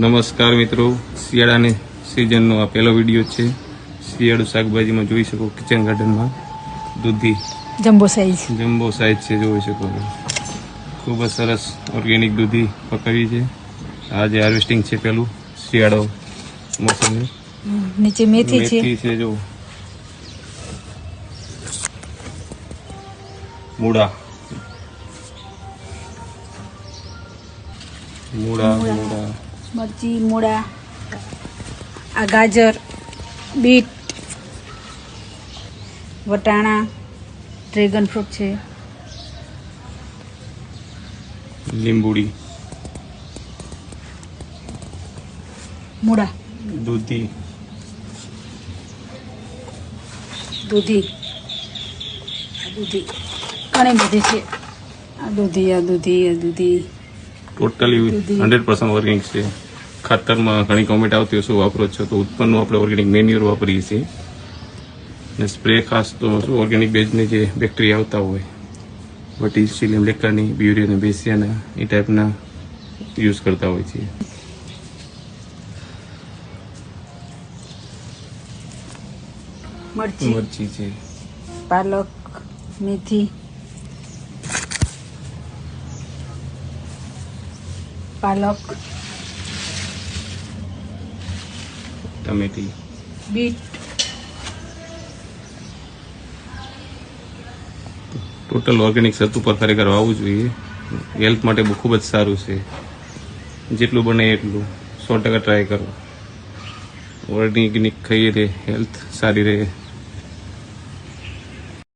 નમસ્કાર મિત્રો. શિયાળાની સિઝનનો આ પહેલો વીડિયો છે. શિયાળુ શાકભાજીમાં જોઈ શકો કિચન ગાર્ડનમાં દૂધી. જમ્બો સાઈઝ જમ્બો સાઈઝ છે જોઈ શકો ખૂબ જ સરસ ઓર્ગેનિક દૂધી પકાવી છે. આજે હાર્વેસ્ટિંગ છે પેલું શિયાળો મોસમ નીચે મેથી છે. મેથી છે જો. મૂળા મૂળા. મૂળા. મરચી મૂળા આ ગાજર બીટ વટાણા ડ્રેગન ફ્રૂટ છે. લીંબુડી મૂળા. દૂધી દૂધી. આ દૂધી. ઘણી બધી છે. આ દૂધી આ દૂધી આ દૂધી. ટોટલી. હંડ્રેડ પર્સન્ટ ઓર્ગેનિક છે. ખાતરમાં ઘણી કોમેન્ટ આવતી હોય શું વાપરો છો. તો ઉત્પન્નનું આપણે ઓર્ગેનિક મેન્યુર વાપરીએ છીએ. અને સ્પ્રે ખાસ તો શું ઓર્ગેનિક બેઝની જે બેક્ટેરિયા આવતા હોય વર્ટિસિલિયમ લેકાની બ્યુરિયા બેસિયાના એ ટાઈપના યુઝ કરતા હોય છે મરચી. મરચી છે. પાલક મેથી. પાલક ટમેટી. બીટ. ટોટલ ઓર્ગેનિક સત્તુ પર ખરેખર વાવવું જોઈએ. હેલ્થ માટે બહુ ખૂબ જ સારું છે. જેટલું બને એટલું. સો ટકા ટ્રાય કરો. ઓર્ગેનિક ખાઈએ હેલ્થ સારી રહે.